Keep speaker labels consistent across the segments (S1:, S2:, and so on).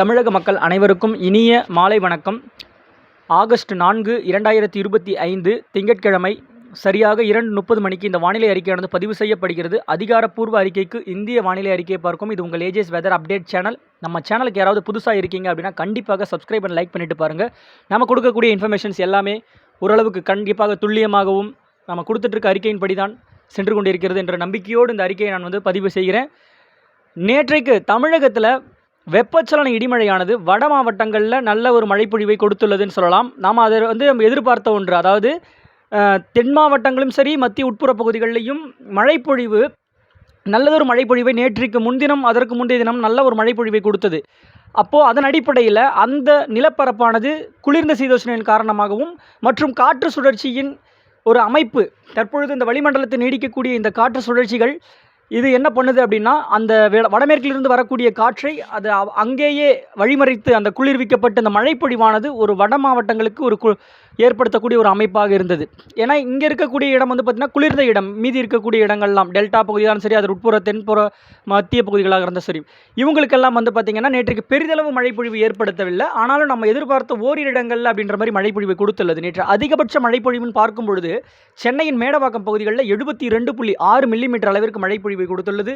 S1: தமிழக மக்கள் அனைவருக்கும் இனிய மாலை வணக்கம். ஆகஸ்ட் நான்கு இரண்டாயிரத்தி இருபத்தி ஐந்து திங்கட்கிழமை சரியாக இரண்டு முப்பது மணிக்கு இந்த வானிலை அறிக்கையானது பதிவு செய்யப்படுகிறது. அதிகாரப்பூர்வ அறிக்கைக்கு இந்திய வானிலை அறிக்கையை பார்க்கும். இது உங்கள் ஏஜேஸ் வெதர் அப்டேட் சேனல் நம்ம சேனலுக்கு யாராவது புதுசாக இருக்கீங்க அப்படின்னா கண்டிப்பாக சப்ஸ்கிரைப் அண்ட் லைக் பண்ணிட்டு பாருங்கள் நம்ம கொடுக்கக்கூடிய இன்ஃபர்மேஷன்ஸ் எல்லாமே ஓரளவுக்கு கண்டிப்பாக துல்லியமாகவும் நம்ம கொடுத்துட்ருக்க அறிக்கையின்படி தான் சென்று கொண்டிருக்கிறது என்ற நம்பிக்கையோடு இந்த அறிக்கையை நான் வந்து பதிவு செய்கிறேன். நேற்றைக்கு தமிழகத்தில் வெப்பச்சலன இடிமழையானது வட மாவட்டங்களில் நல்ல ஒரு மழைப்பொழிவை கொடுத்துள்ளதுன்னு சொல்லலாம். நாம் அதை வந்து நம்ம எதிர்பார்த்த ஒன்று. அதாவது தென் மாவட்டங்களும் சரி மத்திய உட்புற பகுதிகளிலையும் மழைப்பொழிவு நல்லதொரு மழைப்பொழிவை நேற்றைக்கு முன்தினம் அதற்கு முந்தைய தினம் நல்ல ஒரு மழைப்பொழிவை கொடுத்தது. அப்போது அதன் அடிப்படையில் அந்த நிலப்பரப்பானது குளிர்ந்த சீதோஷனின் காரணமாகவும் மற்றும் காற்று சுழற்சியின் ஒரு அமைப்பு தற்பொழுது இந்த வளிமண்டலத்தை நீடிக்கக்கூடிய இந்த காற்று சுழற்சிகள் இது என்ன பண்ணுது அப்படின்னா அந்த வடமேற்கிலிருந்து வரக்கூடிய காற்றை அது அங்கேயே வழிமறைத்து அந்த குளிர்விக்கப்பட்டு அந்த மழைப்பொழிவானது ஒரு வட மாவட்டங்களுக்கு ஒரு கு ஏற்படுத்தக்கூடிய ஒரு அமைப்பாக இருந்தது. ஏன்னா இங்கே இருக்கக்கூடிய இடம் வந்து பார்த்திங்கன்னா குளிர்ந்த இடம். மீதி இருக்கக்கூடிய இடங்கள்லாம் டெல்டா பகுதியாலும் சரி அது உட்புற தென்புற மத்திய பகுதிகளாக இருந்தால் சரி. இவங்களுக்கெல்லாம் வந்து பார்த்திங்கன்னா நேற்றுக்கு பெரிதளவு மழைப்பொழிவு ஏற்படுத்தவில்லை. ஆனாலும் நம்ம எதிர்பார்த்த ஓரிரு இடங்கள்ல அப்படின்ற மாதிரி மழைப்பொழிவு கொடுத்துள்ளது நேற்று. அதிகபட்ச மழைப்பொழிவுன்னு பார்க்கும் பொழுது சென்னையின் மேடவாக்கம் பகுதிகளில் எழுபத்தி ரெண்டு புள்ளி ஆறு மில்லிமீட்டர் அளவிற்கு மழைப்பொழிவு கொடுத்துள்ளது.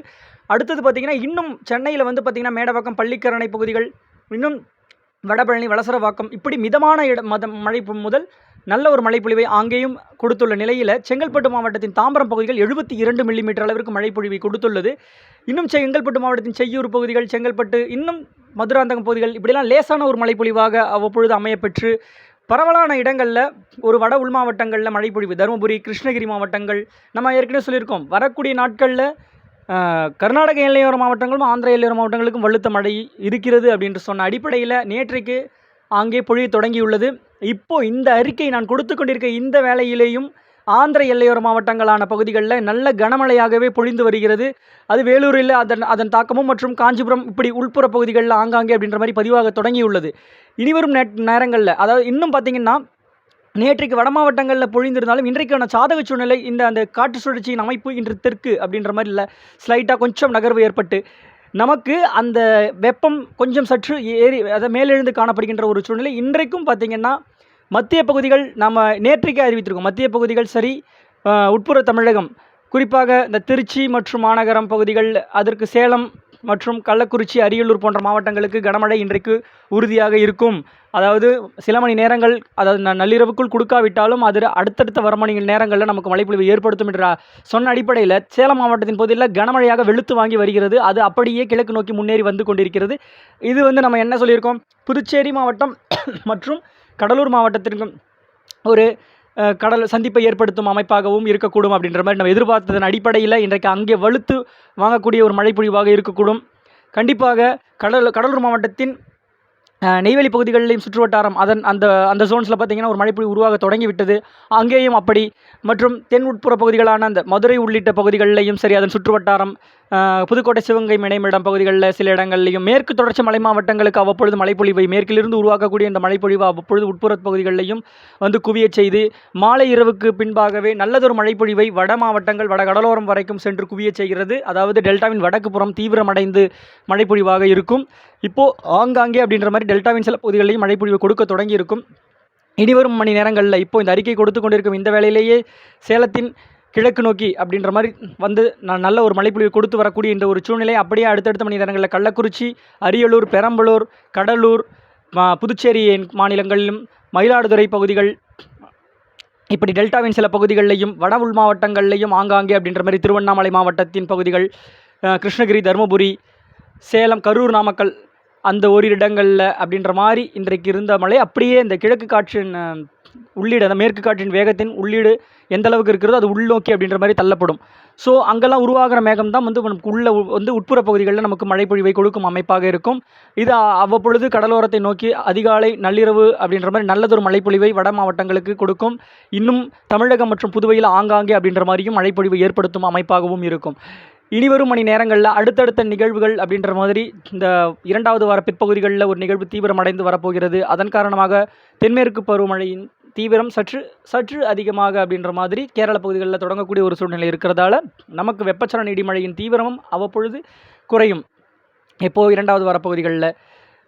S1: அடுத்தது பார்த்திங்கன்னா இன்னும் சென்னையில் வந்து பார்த்திங்கன்னா மேடவாக்கம் பள்ளிக்கரணை பகுதிகள் இன்னும் வடபழனி வளசரவாக்கம் இப்படி மிதமான இட மத மழை முதல் நல்ல ஒரு மழைப்பொழிவை அங்கேயும் கொடுத்துள்ள நிலையில் செங்கல்பட்டு மாவட்டத்தின் தாம்பரம் பகுதிகள் எழுபத்தி இரண்டு மில்லிமீட்டர் அளவிற்கு மழைப்பொழிவை கொடுத்துள்ளது. இன்னும் செங்கல்பட்டு மாவட்டத்தின் செய்யூர் பகுதிகள் செங்கல்பட்டு இன்னும் மதுராந்தகம் பகுதிகள் இப்படிலாம் லேசான ஒரு மழைப்பொழிவாக அவ்வப்பொழுது அமையப்பெற்று பரவலான இடங்களில் ஒரு வட உள் மாவட்டங்களில் மழைப்பொழிவு. தருமபுரி கிருஷ்ணகிரி மாவட்டங்கள் நம்ம ஏற்கனவே சொல்லியிருக்கோம். வரக்கூடிய நாட்களில் கர்நாடக எல்லையோர மாவட்டங்களும் ஆந்திர எல்லையோர மாவட்டங்களுக்கும் வலுத்த மழை இருக்கிறது அப்படின்று சொன்ன அடிப்படையில் நேற்றைக்கு அங்கே பொழிய தொடங்கியுள்ளது. இப்போ இந்த அறிக்கை நான் கொடுத்து கொண்டிருக்க இந்த வேளையிலேயும் ஆந்திர எல்லையோர மாவட்டங்களான பகுதிகளில் நல்ல கனமழையாகவே பொழிந்து வருகிறது. அது வேலூரில் அதன் அதன் தாக்கமும் மற்றும் காஞ்சிபுரம் இப்படி உள்புற பகுதிகளில் ஆங்காங்கே அப்படின்ற மாதிரி பதிவாக தொடங்கியுள்ளது. இனிவரும் நே நேரங்களில் அதாவது இன்னும் பார்த்தீங்கன்னா நேற்றைக்கு வட மாவட்டங்களில் பொழிந்திருந்தாலும் இன்றைக்கான சாதக சூழ்நிலை இந்த அந்த காற்று சுழற்சியின் அமைப்பு இன்று தெற்கு அப்படின்ற மாதிரி இல்லை. ஸ்லைட்டாக கொஞ்சம் நகர்வு ஏற்பட்டு நமக்கு அந்த வெப்பம் கொஞ்சம் சற்று ஏறி அதை மேலெழுந்து காணப்படுகின்ற ஒரு சூழ்நிலை. இன்றைக்கும் பார்த்திங்கன்னா மத்திய பகுதிகள் நம்ம நேற்றைக்கே அறிவித்திருக்கோம். மத்திய பகுதிகள் சரி உட்புற தமிழகம் குறிப்பாக இந்த திருச்சி மற்றும் மாநகரம் பகுதிகள் அதற்கு சேலம் மற்றும் கள்ளக்குறிச்சி அரியலூர் போன்ற மாவட்டங்களுக்கு கனமழை இன்றைக்கு உறுதியாக இருக்கும். அதாவது சில மணி நேரங்கள் அதாவது ந- நள்ளிரவுக்குள் கொடுக்காவிட்டாலும் அது அடுத்தடுத்த வர மணி நேரங்களில் நமக்கு மழைப்பொழிவு ஏற்படுத்தும் என்ற சொன்ன அடிப்படையில் சேலம் மாவட்டத்தின் பகுதியில் கனமழையாக வெளுத்து வாங்கி வருகிறது. அது அப்படியே கிழக்கு நோக்கி முன்னேறி வந்து கொண்டிருக்கிறது. இது வந்து நம்ம என்ன சொல்லியிருக்கோம்? புதுச்சேரி மாவட்டம் மற்றும் கடலூர் மாவட்டத்திற்கும் ஒரு கடல் சந்திப்பை ஏற்படுத்தும் அமைப்பாகவும் இருக்கக்கூடும் அப்படின்ற மாதிரி நம்ம எதிர்பார்த்ததன் அடிப்படையில் இன்றைக்கு அங்கே வலுத்து வாங்கக்கூடிய ஒரு மழைப்பொழிவாக இருக்கக்கூடும். கண்டிப்பாக கடல் கடலூர் மாவட்டத்தின் நெய்வேலி பகுதிகளிலும் சுற்றுவட்டாரம் அதன் அந்த அந்த ஜோன்ஸில் பார்த்தீங்கன்னா ஒரு மழைப்பொழி உருவாக தொடங்கி விட்டது அங்கேயும் அப்படி. மற்றும் தென் உட்புற பகுதிகளான அந்த மதுரை உள்ளிட்ட பகுதிகளிலையும் சரி அதன் சுற்றுவட்டாரம் புதுக்கோட்டை சிவகங்கை இடைமிடம் பகுதிகளில் சில இடங்கள்லையும் மேற்கு தொடர்ச்சி மலை மாவட்டங்களுக்கு அவ்வப்பொழுது மழைப்பொழிவை மேற்கிலிருந்து உருவாக்கக்கூடிய இந்த மழைப்பொழிவு அவ்வப்பொழுது உட்புற பகுதிகளிலையும் வந்து குவியச் செய்து மாலை இரவுக்கு பின்பாகவே நல்லதொரு மழைப்பொழிவை வட மாவட்டங்கள் வட கடலோரம் வரைக்கும் சென்று குவியச் செய்கிறது. அதாவது டெல்டாவின் வடக்கு புறம் தீவிரமடைந்து மழைப்பொழிவாக இருக்கும். இப்போது ஆங்காங்கே அப்படின்ற மாதிரி டெல்டாவின் சில பகுதிகளிலையும் மழைப்பொழிவு கொடுக்க தொடங்கியிருக்கும். இனிவரும் மணி நேரங்களில் இப்போ இந்த அறிக்கை கொடுத்து கொண்டிருக்கும் இந்த வேளையிலேயே சேலத்தின் கிழக்கு நோக்கி அப்படின்ற மாதிரி வந்து நான் நல்ல ஒரு மழைப்பொழிவு கொடுத்து வரக்கூடிய இந்த ஒரு சூழ்நிலை அப்படியே அடுத்தடுத்த மணி நேரங்களில் கள்ளக்குறிச்சி அரியலூர் பெரம்பலூர் கடலூர் மா- புதுச்சேரி மாநிலங்களிலும் மயிலாடுதுறை பகுதிகள் இப்படி டெல்டாவின் சில பகுதிகளிலையும் வட உள் மாவட்டங்கள்லையும் ஆங்காங்கே அப்படின்ற மாதிரி திருவண்ணாமலை மாவட்டத்தின் பகுதிகள் கிருஷ்ணகிரி தருமபுரி சேலம் கரூர் நாமக்கல் அந்த ஓரிரு இடங்களில் அப்படின்ற மாதிரி இன்றைக்கு இருந்த மழை அப்படியே இந்த கிழக்கு காற்றின் உள்ளீடு அந்த மேற்கு காற்றின் வேகத்தின் உள்ளீடு எந்த அளவுக்கு இருக்கிறதோ அது உள்நோக்கி அப்படின்ற மாதிரி தள்ளப்படும். ஸோ அங்கெல்லாம் உருவாகிற மேகம் தான் வந்து நமக்கு உள்ள வந்து உட்புற பகுதிகளில் நமக்கு மழைப்பொழிவை கொடுக்கும் அமைப்பாக இருக்கும். இது அவ்வப்பொழுது கடலோரத்தை நோக்கி அதிகாலை நள்ளிரவு அப்படின்ற மாதிரி நல்லதொரு மழைப்பொழிவை வட மாவட்டங்களுக்கு கொடுக்கும். இன்னும் தமிழகம் மற்றும் புதுவையில் ஆங்காங்கே அப்படின்ற மாதிரியும் மழைப்பொழிவு ஏற்படுத்தும் அமைப்பாகவும் இருக்கும். இனிவரும் மணி நேரங்களில் அடுத்தடுத்த நிகழ்வுகள் அப்படின்ற மாதிரி இந்த இரண்டாவது வார பிற்பகுதிகளில் ஒரு நிகழ்வு தீவிரமடைந்து வரப்போகிறது. அதன் காரணமாக தென்மேற்கு பருவமழையின் தீவிரம் சற்று சற்று அதிகமாக அப்படின்ற மாதிரி கேரள பகுதிகளில் தொடங்கக்கூடிய ஒரு சூழ்நிலை இருக்கிறதால நமக்கு வெப்பச்சலன இடிமழையின் தீவிரமும் அவ்வப்பொழுது குறையும். எப்போது இரண்டாவது வார பகுதிகளில்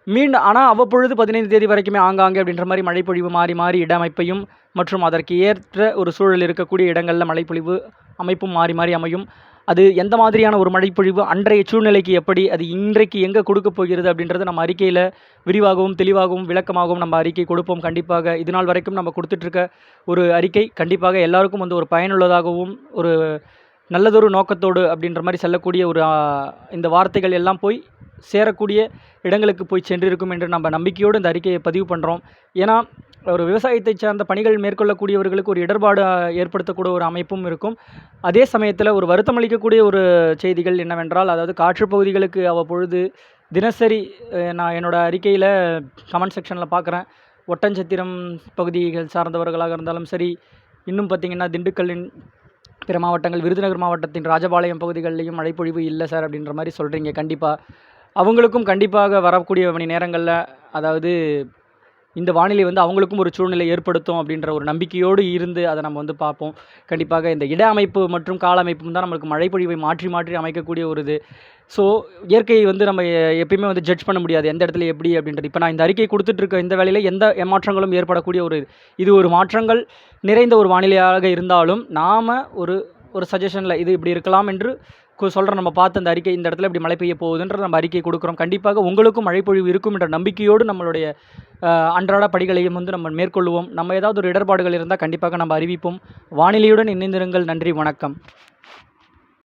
S1: மீண்டும் ஆனால் அவ்வப்பொழுது பதினைந்து தேதி வரைக்குமே ஆங்காங்கே அப்படின்ற மாதிரி மழைப்பொழிவு மாறி மாறி இட அமைப்பையும் மற்றும் அதற்கு ஏற்ற ஒரு சூழல் இருக்கக்கூடிய இடங்களில் மழைப்பொழிவு அமைப்பும் மாறி மாறி அமையும். அது எந்த மாதிரியான ஒரு மழைப்பொழிவு அன்றைய சூழ்நிலைக்கு எப்படி அது இன்றைக்கு எங்கே கொடுக்க போகிறது அப்படின்றத நம்ம அறிக்கையில் விரிவாகவும் தெளிவாகவும் விளக்கமாகவும் நம்ம அறிக்கை கொடுப்போம். கண்டிப்பாக இது நாள் வரைக்கும் நம்ம கொடுத்துட்ருக்க ஒரு அறிக்கை கண்டிப்பாக எல்லாருக்கும் வந்து ஒரு பயனுள்ளதாகவும் ஒரு நல்லதொரு நோக்கத்தோடு அப்படின்ற மாதிரி செல்லக்கூடிய ஒரு இந்த வார்த்தைகள் எல்லாம் போய் சேரக்கூடிய இடங்களுக்கு போய் சென்றிருக்கும் என்று நம்ம நம்பிக்கையோடு இந்த அறிக்கையை பதிவு பண்ணுறோம் ஏன்னா ஒரு விவசாயத்தை சார்ந்த பணிகள் மேற்கொள்ளக்கூடியவர்களுக்கு ஒரு இடர்பாடு ஏற்படுத்தக்கூடிய ஒரு அமைப்பும் இருக்கும். அதே சமயத்தில் ஒரு வருத்தம் அளிக்கக்கூடிய ஒரு செய்திகள் என்னவென்றால் அதாவது காற்று பகுதிகளுக்கு அவ்வப்பொழுது தினசரி நான் என்னோட அறிக்கையில் கமெண்ட் செக்ஷனில் பார்க்குறேன் ஒட்டஞ்சத்திரம் பகுதிகள் சார்ந்தவர்களாக இருந்தாலும் சரி இன்னும் பார்த்திங்கன்னா திண்டுக்கல்லின் பிற மாவட்டங்கள் விருதுநகர் மாவட்டத்தின் ராஜபாளையம் பகுதிகளிலையும் மழைப்பொழிவு இல்லை சார் அப்படின்ற மாதிரி சொல்கிறீங்க கண்டிப்பாக அவங்களுக்கும் கண்டிப்பாக வரக்கூடிய மணி நேரங்களில் அதாவது இந்த வானிலை வந்து அவங்களுக்கும் ஒரு சூழ்நிலை ஏற்படுத்தும் அப்படின்ற ஒரு நம்பிக்கையோடு இருந்து அதை நம்ம வந்து பார்ப்போம். கண்டிப்பாக இந்த இட அமைப்பு மற்றும் கால அமைப்பும் தான் நம்மளுக்கு மழைப்பொழிவை மாற்றி மாற்றி அமைக்கக்கூடிய ஒரு இது. ஸோ இயற்கையை வந்து நம்ம எப்பயுமே வந்து ஜட்ஜ் பண்ண முடியாது. எந்த இடத்துல எப்படி அப்படின்றது. இப்போ நான் இந்த அறிக்கை கொடுத்துட்ருக்க இந்த வேலையில் எந்த ஏமாற்றங்களும் ஏற்படக்கூடிய ஒரு இது. ஒரு மாற்றங்கள் நிறைந்த ஒரு வானிலையாக இருந்தாலும் நாம் ஒரு ஒரு சஜஷனில் இது இப்படி இருக்கலாம் என்று சொல்கிற நம்ம பார்த்து அந்த அறிக்கை இந்த இடத்துல இப்படி மழை பெய்ய போகுதுன்ற நம்ம அறிக்கை கொடுக்குறோம். கண்டிப்பாக உங்களுக்கும் மழைப்பொழிவு இருக்கும் என்ற நம்பிக்கையோடு நம்மளுடைய அன்றாட படிகளையும் வந்து நம்ம மேற்கொள்வோம் நம்ம ஏதாவது ஒரு இடர்பாடுகள் இருந்தால் கண்டிப்பாக நம்ம அறிவிப்போம். வானிலையுடன் இணைந்திருங்கள். நன்றி வணக்கம்.